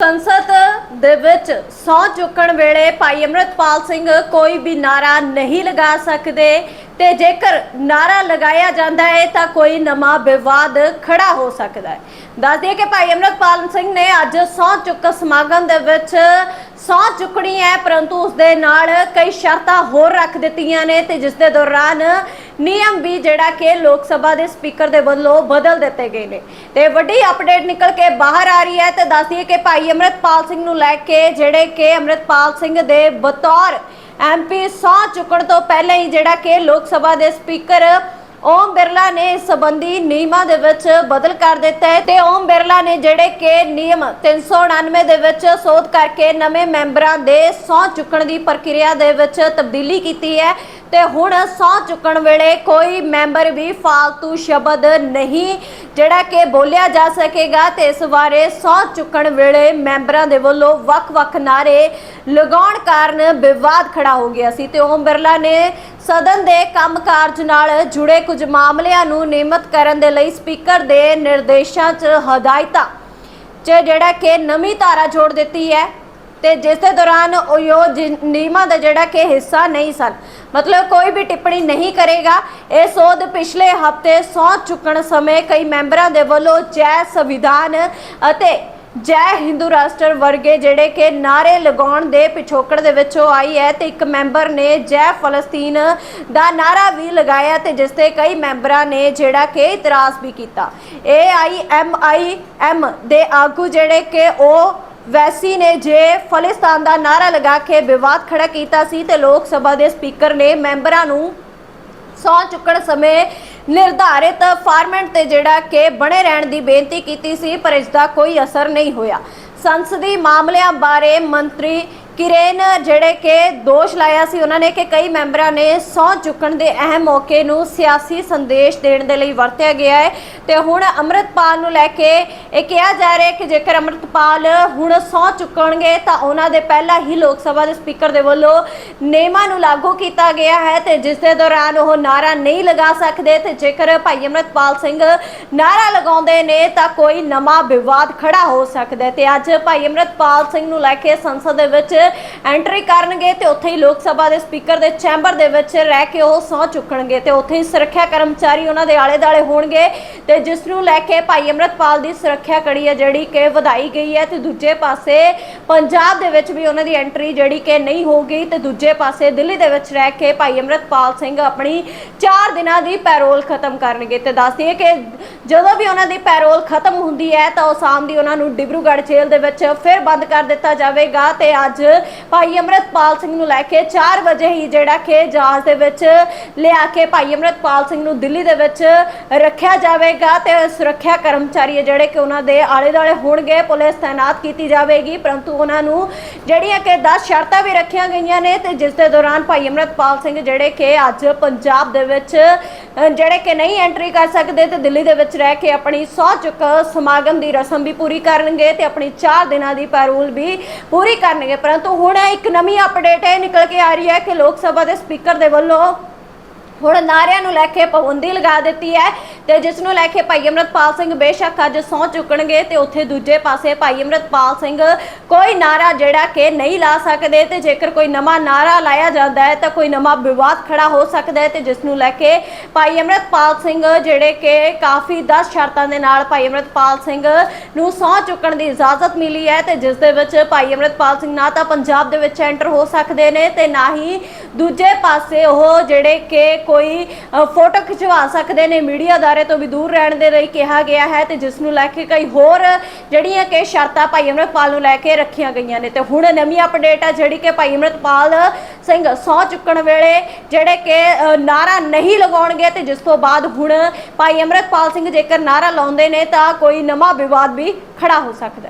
ਸੰਸਦ ਦੇ ਵਿੱਚ ਸੌ ਚੁੱਕਣ ਵੇਲੇ ਭਾਈ ਅਮਰਤਪਾਲ ਸਿੰਘ ਕੋਈ ਵੀ ਨਾਰਾ ਨਹੀਂ ਲਗਾ ਸਕਦੇ ਤੇ ਜੇਕਰ ਨਾਰਾ ਲਗਾਇਆ ਜਾਂਦਾ ਹੈ ਤਾਂ ਕੋਈ ਨਵਾਂ ਵਿਵਾਦ ਖੜਾ ਹੋ ਸਕਦਾ ਹੈ। ਦੱਸ ਦਈਏ ਕਿ ਭਾਈ ਅਮਰਤਪਾਲ ਸਿੰਘ ਨੇ ਅੱਜ ਸੌ ਚੁੱਕ ਸਮਾਗਮ ਦੇ ਵਿੱਚ ਸੌ ਚੁੱਕਣੀ ਹੈ, ਪਰੰਤੂ ਉਸ ਦੇ ਨਾਲ ਕਈ ਸ਼ਰਤਾਂ ਹੋਰ ਰੱਖ ਦਿੱਤੀਆਂ ਨੇ ਤੇ ਜਿਸ ਦੇ ਦੌਰਾਨ ਨਿਯਮ ਵੀ ਜਿਹੜਾ ਕਿ ਲੋਕ ਸਭਾ ਦੇ ਸਪੀਕਰ ਦੇ ਵੱਲੋਂ ਬਦਲ ਦਿੱਤੇ ਗਏ ਨੇ। ਤੇ ਵੱਡੀ ਅਪਡੇਟ ਨਿਕਲ ਕੇ ਬਾਹਰ ਆ ਰਹੀ ਹੈ ਤੇ ਦੱਸਦੀ ਦਈਏ ਕਿ ਭਾਈ ਅਮਰਤਪਾਲ ਸਿੰਘ ਨੂੰ ਲੈ ਕੇ ਜਿਹੜੇ ਕਿ ਅਮਰਤਪਾਲ ਸਿੰਘ ਦੇ ਬਤੌਰ ਐਮਪੀ ਸਹੁੰ ਚੁੱਕਣ ਤੋਂ ਪਹਿਲਾਂ ਹੀ ਜਿਹੜਾ ਕਿ ਲੋਕ ਸਭਾ ਦੇ ਸਪੀਕਰ ਓਮ ਬਿਰਲਾ ਨੇ ਇਸ ਸੰਬੰਧੀ ਨਿਯਮਾਂ ਦੇ ਵਿੱਚ ਬਦਲ ਕਰ ਦਿੱਤਾ ਹੈ ਤੇ ਓਮ ਬਿਰਲਾ ਨੇ ਜਿਹੜੇ ਕਿ ਨਿਯਮ 399 ਦੇ ਵਿੱਚ ਸੋਧ ਕਰਕੇ ਨਵੇਂ ਮੈਂਬਰਾਂ ਦੇ ਸਹੁੰ ਚੁੱਕਣ ਦੀ ਪ੍ਰਕਿਰਿਆ ਦੇ ਵਿੱਚ ਤਬਦੀਲੀ ਕੀਤੀ ਹੈ। ਤੇ ਹੁਣ ਸਹੁੰ ਚੁੱਕਣ ਵੇਲੇ ਕੋਈ ਮੈਂਬਰ ਵੀ ਫਾਲਤੂ ਸ਼ਬਦ ਨਹੀਂ, ਜਿਹੜਾ ਕਿ ਬੋਲਿਆ ਜਾ ਸਕੇਗਾ ਤੇ ਇਸ ਬਾਰੇ ਸਹੁੰ ਚੁੱਕਣ ਵੇਲੇ ਮੈਂਬਰਾਂ ਦੇ ਵੱਲੋਂ ਵੱਖ-ਵੱਖ ਨਾਰੇ ਲਗਾਉਣ ਕਾਰਨ ਵਿਵਾਦ ਖੜਾ ਹੋ ਗਿਆ ਸੀ ਤੇ ਓਮ ਬਿਰਲਾ ਨੇ ਸਦਨ ਦੇ ਕੰਮਕਾਜ ਨਾਲ ਜੁੜੇ ਕੁਝ ਮਾਮਲਿਆਂ ਨੂੰ ਨਿਯਮਤ ਕਰਨ ਦੇ ਲਈ ਸਪੀਕਰ ਦੇ ਨਿਰਦੇਸ਼ਾਂ 'ਚ ਹਦਾਇਤਾਂ 'ਚ ਜਿਹੜਾ ਕਿ ਨਵੀਂ ਧਾਰਾ ਜੋੜ ਦਿੱਤੀ ਹੈ। ਤੇ ਜਿਸ ਦੇ ਦੌਰਾਨ ਉਹ ਜਿ- ਨਿਯਮਾਂ ਦਾ ਜਿਹੜਾ ਕਿ ਹਿੱਸਾ ਨਹੀਂ ਸਨ। ਮਤਲਬ ਕੋਈ ਵੀ ਟਿੱਪਣੀ ਨਹੀਂ ਕਰੇਗਾ। ਇਹ ਸੋਧ ਪਿਛਲੇ ਹਫ਼ਤੇ ਸੌ ਚੁੱਕਣ ਸਮੇਂ ਕਈ ਮੈਂਬਰਾਂ ਦੇ ਵੱਲੋਂ ਜੈ ਸੰਵਿਧਾਨ ਅਤੇ ਜੈ ਹਿੰਦੂ ਰਾਸ਼ਟਰ ਵਰਗੇ ਜਿਹੜੇ ਕਿ ਨਾਰੇ ਲਗਾਉਣ ਦੇ ਪਿਛੋਕੜ ਦੇ ਵਿੱਚੋਂ ਆਈ ਹੈ ਤੇ ਇੱਕ ਮੈਂਬਰ ਨੇ ਜੈ ਫਲਸਤੀਨ ਦਾ ਨਾਰਾ ਵੀ ਲਗਾਇਆ ਤੇ ਜਿਸ ਤੇ ਕਈ ਮੈਂਬਰਾਂ ਨੇ ਜਿਹੜਾ ਕਿ ਇਤਰਾਜ਼ ਵੀ ਕੀਤਾ। ਏ ਆਈ ਐੱਮ ਆਈ ਏਆਈਐਮਆਈਐਮ ਦੇ ਆਗੂ ਜਿਹੜੇ ਕਿ ਉਹ ਵੈਸੀ ਨੇ ਜੇ ਫਲਿਸਤਾਨ ਦਾ ਨਾਰਾ ਲਗਾ ਕੇ ਵਿਵਾਦ ਖੜਾ ਕੀਤਾ ਸੀ ਤੇ ਲੋਕ ਸਭਾ ਦੇ ਸਪੀਕਰ ਨੇ ਮੈਂਬਰਾਂ ਨੂੰ ਸੌ ਚੁੱਕਣ ਸਮੇਂ ਨਿਰਧਾਰਿਤ ਫਾਰਮੈਟ ਤੇ ਜਿਹੜਾ ਕਿ ਬਣੇ ਰਹਿਣ ਦੀ ਬੇਨਤੀ ਕੀਤੀ ਸੀ, ਪਰ ਇਸ ਦਾ ਕੋਈ ਅਸਰ ਨਹੀਂ ਹੋਇਆ। ਸੰਸਦੀ ਮਾਮਲਿਆਂ ਬਾਰੇ ਮੰਤਰੀ ਕਿਰੇਨ, ਜਿਹੜੇ ਕਿ ਦੋਸ਼ ਲਾਇਆ ਸੀ ਉਹਨਾਂ ਨੇ ਕਿ ਕਈ ਮੈਂਬਰਾਂ ਨੇ ਸੌ ਚੁੱਕਣ ਦੇ ਅਹਿਮ ਮੌਕੇ ਨੂੰ ਸਿਆਸੀ ਸੰਦੇਸ਼ ਦੇਣ ਦੇ ਲਈ ਵਰਤਿਆ ਗਿਆ ਹੈ। ਤੇ ਹੁਣ ਅੰਮ੍ਰਿਤਪਾਲ ਨੂੰ ਲੈ ਕੇ ਇਹ ਕਿਹਾ ਜਾ ਰਿਹਾ ਹੈ ਕਿ ਜੇਕਰ ਅੰਮ੍ਰਿਤਪਾਲ ਹੁਣ ਸੌ ਚੁੱਕਣਗੇ ਤਾਂ ਉਹਨਾਂ ਦੇ ਪਹਿਲਾਂ ਹੀ ਲੋਕ ਸਭਾ ਦੇ ਸਪੀਕਰ ਦੇ ਵੱਲੋਂ ਨਿਯਮਾਂ ਨੂੰ ਲਾਗੂ ਕੀਤਾ ਗਿਆ ਹੈ ਤੇ ਜਿਸ ਦੇ ਦੌਰਾਨ ਉਹ ਨਾਰਾ ਨਹੀਂ ਲਗਾ ਸਕਦੇ ਤੇ ਜੇਕਰ ਭਾਈ ਅੰਮ੍ਰਿਤਪਾਲ ਸਿੰਘ ਨਾਰਾ ਲਗਾਉਂਦੇ ਨੇ ਤਾਂ ਕੋਈ ਨਵਾਂ ਵਿਵਾਦ ਖੜਾ ਹੋ ਸਕਦਾ ਹੈ। ਤੇ ਅੱਜ ਭਾਈ ਅੰਮ੍ਰਿਤਪਾਲ ਸਿੰਘ ਨੂੰ ਲੈ ਕੇ ਸੰਸਦ ਦੇ ਵਿੱਚ ਐਂਟਰੀ ਕਰਨਗੇ ਤੇ ਉੱਥੇ ਹੀ ਲੋਕ ਸਭਾ ਦੇ ਸਪੀਕਰ ਦੇ ਚੈਂਬਰ ਦੇ ਵਿੱਚ ਰਹਿ ਕੇ ਉਹ ਸਹੁੰ ਚੁੱਕਣਗੇ ਤੇ ਉੱਥੇ ਹੀ ਸੁਰੱਖਿਆ ਕਰਮਚਾਰੀ ਉਹਨਾਂ ਦੇ ਆਲੇ-ਦਾਲੇ ਹੋਣਗੇ ਤੇ ਜਿਸ ਨੂੰ ਲੈ ਕੇ ਭਾਈ ਅੰਮ੍ਰਿਤਪਾਲ ਦੀ ਸੁਰੱਖਿਆ ਕੜੀ ਹੈ ਜਿਹੜੀ ਕਿ ਵਧਾਈ ਗਈ ਹੈ ਤੇ ਦੂਜੇ ਪਾਸੇ ਪੰਜਾਬ ਦੇ ਵਿੱਚ ਵੀ ਉਹਨਾਂ ਦੀ ਐਂਟਰੀ ਜਿਹੜੀ ਕਿ ਨਹੀਂ ਹੋ ਗਈ ਤੇ ਦੂਜੇ ਪਾਸੇ ਦਿੱਲੀ ਦੇ ਵਿੱਚ ਰਹਿ ਕੇ ਭਾਈ ਅੰਮ੍ਰਿਤਪਾਲ ਸਿੰਘ ਆਪਣੀ 4 ਦਿਨਾਂ ਦੀ ਪੈਰੋਲ ਖਤਮ ਕਰਨਗੇ ਤੇ ਦੱਸ ਕਿ ਜਦੋਂ ਵੀ ਉਹਨਾਂ ਦੀ ਪੈਰੋਲ ਖਤਮ ਹੁੰਦੀ ਹੈ ਤਾਂ ਉਹ ਸ਼ਾਮ ਦੀ ਉਹਨਾਂ ਨੂੰ ਡਿਬਰੂਗੜ੍ਹ ਜੇਲ੍ਹ ਦੇ ਵਿੱਚ ਫਿਰ ਬੰਦ ਕਰ ਦਿੱਤਾ ਜਾਵੇਗਾ ਤੇ ਅੱਜ ਭਾਈ ਅੰਮ੍ਰਿਤਪਾਲ ਸਿੰਘ ਨੂੰ ਲੈ ਕੇ 4 ਵਜੇ ਹੀ ਜਿਹੜਾ ਕਿ ਜਹਾਜ਼ ਦੇ ਵਿੱਚ ਲਿਆ ਕੇ ਭਾਈ ਅੰਮ੍ਰਿਤਪਾਲ ਸਿੰਘ ਨੂੰ ਦਿੱਲੀ ਦੇ ਵਿੱਚ ਰੱਖਿਆ ਜਾਵੇਗਾ ਤੇ ਸੁਰੱਖਿਆ ਕਰਮਚਾਰੀ ਜਿਹੜੇ ਕਿ ਉਹਨਾਂ ਦੇ ਆਲੇ ਦੁਆਲੇ ਹੋਣਗੇ, ਪੁਲਿਸ ਤਾਇਨਾਤ ਕੀਤੀ ਜਾਵੇਗੀ, ਪਰੰਤੂ ਉਹਨਾਂ ਨੂੰ ਜਿਹੜੀਆਂ ਕਿ 10 ਸ਼ਰਤਾਂ ਵੀ ਰੱਖੀਆਂ ਗਈਆਂ ਨੇ ਤੇ ਜਿਸ ਦੇ ਦੌਰਾਨ ਭਾਈ ਅੰਮ੍ਰਿਤਪਾਲ ਸਿੰਘ ਜਿਹੜੇ ਕਿ ਅੱਜ ਪੰਜਾਬ ਦੇ ਵਿੱਚ ਅ, ਜਿਹੜੇ ਕਿ ਨਹੀਂ ਐਂਟਰੀ ਕਰ ਸਕਦੇ ਤੇ ਦਿੱਲੀ ਦੇ ਵਿੱਚ ਰਹਿ ਕੇ ਆਪਣੀ ਸੌ ਚੁੱਕ ਸਮਾਗਮ ਦੀ ਰਸਮ ਵੀ ਪੂਰੀ ਕਰਨਗੇ ਤੇ ਆਪਣੀ 4 ਦਿਨਾਂ ਦੀ ਪੈਰੋਲ ਵੀ ਪੂਰੀ ਕਰਨਗੇ। ਪਰੰਤੂ ਹੁਣ ਇੱਕ ਨਵੀਂ ਅਪਡੇਟ ਇਹ ਨਿਕਲ ਕੇ ਆ ਰਹੀ ਹੈ ਕਿ ਲੋਕ ਸਭਾ ਦੇ ਸਪੀਕਰ ਦੇ ਵੱਲੋਂ ਹੁਣ ਨਾਰਿਆਂ ਨੂੰ ਲੈ ਕੇ ਪਾਬੰਦੀ ਲਗਾ ਦਿੱਤੀ ਹੈ ਤੇ ਜਿਸ ਨੂੰ ਲੈ ਕੇ ਭਾਈ ਅਮਰਤਪਾਲ ਸਿੰਘ ਬੇਸ਼ੱਕ ਅੱਜ ਸਹੁੰ ਚੁੱਕਣਗੇ ਤੇ ਉੱਥੇ ਦੂਜੇ ਪਾਸੇ ਭਾਈ ਅਮਰਤਪਾਲ ਸਿੰਘ ਕੋਈ ਨਾਰਾ ਜਿਹੜਾ ਕਿ ਨਹੀਂ ਲਾ ਸਕਦੇ ਤੇ ਜੇਕਰ ਕੋਈ ਨਵਾਂ ਨਾਰਾ ਲਾਇਆ ਜਾਂਦਾ ਹੈ ਤਾਂ ਕੋਈ ਨਵਾਂ ਵਿਵਾਦ ਖੜਾ ਹੋ ਸਕਦਾ ਹੈ ਤੇ ਜਿਸ ਨੂੰ ਲੈ ਕੇ ਭਾਈ ਅਮਰਤਪਾਲ ਸਿੰਘ ਜਿਹੜੇ ਕਿ ਕਾਫੀ 10 ਸ਼ਰਤਾਂ ਦੇ ਨਾਲ ਭਾਈ ਅਮਰਤਪਾਲ ਸਿੰਘ ਨੂੰ ਸਹੁੰ ਚੁੱਕਣ ਦੀ ਇਜਾਜ਼ਤ ਮਿਲੀ ਹੈ ਤੇ ਜਿਸ ਦੇ ਵਿੱਚ ਭਾਈ ਅਮਰਤਪਾਲ ਸਿੰਘ ਨਾ ਤਾਂ ਪੰਜਾਬ ਦੇ ਵਿੱਚ ਐਂਟਰ ਹੋ ਸਕਦੇ ਨੇ ਤੇ ਨਾ ਹੀ ਦੂਜੇ ਪਾਸੇ ਉਹ ਜਿਹੜੇ ਕਿ ਕੋਈ ਫੋਟੋ ਖਿਚਵਾ ਸਕਦੇ ਨੇ ਮੀਡੀਆ ਦਾਰੇ ਤੋਂ ਵੀ ਦੂਰ ਰਹਿਣ ਦੇ ਲਈ ਕਿਹਾ ਗਿਆ ਹੈ ਤੇ ਜਿਸ ਨੂੰ ਲੈ ਕੇ ਕਈ ਹੋਰ ਜਿਹੜੀਆਂ ਕਿ ਸ਼ਰਤਾਂ ਭਾਈ ਅਮਰਤਪਾਲ ਨੂੰ ਲੈ ਕੇ ਰੱਖੀਆਂ ਗਈਆਂ ਨੇ। ਤੇ ਹੁਣ ਨਵੀਂ ਅਪਡੇਟ ਆ ਜਿਹੜੀ ਕਿ ਭਾਈ ਅਮਰਤਪਾਲ ਸਿੰਘ ਸਹੁੰ ਚੁੱਕਣ ਵੇਲੇ ਜਿਹੜੇ ਕਿ ਅ, ਨਾਰਾ ਨਹੀਂ ਲਗਾਉਣਗੇ ਤੇ ਜਿਸ ਤੋਂ ਬਾਅਦ ਹੁਣ ਭਾਈ ਅਮਰਤਪਾਲ ਸਿੰਘ ਜੇਕਰ ਨਾਰਾ ਲਾਉਂਦੇ ਨੇ ਤਾਂ ਕੋਈ ਨਵਾਂ ਵਿਵਾਦ ਵੀ ਖੜਾ ਹੋ ਸਕਦਾ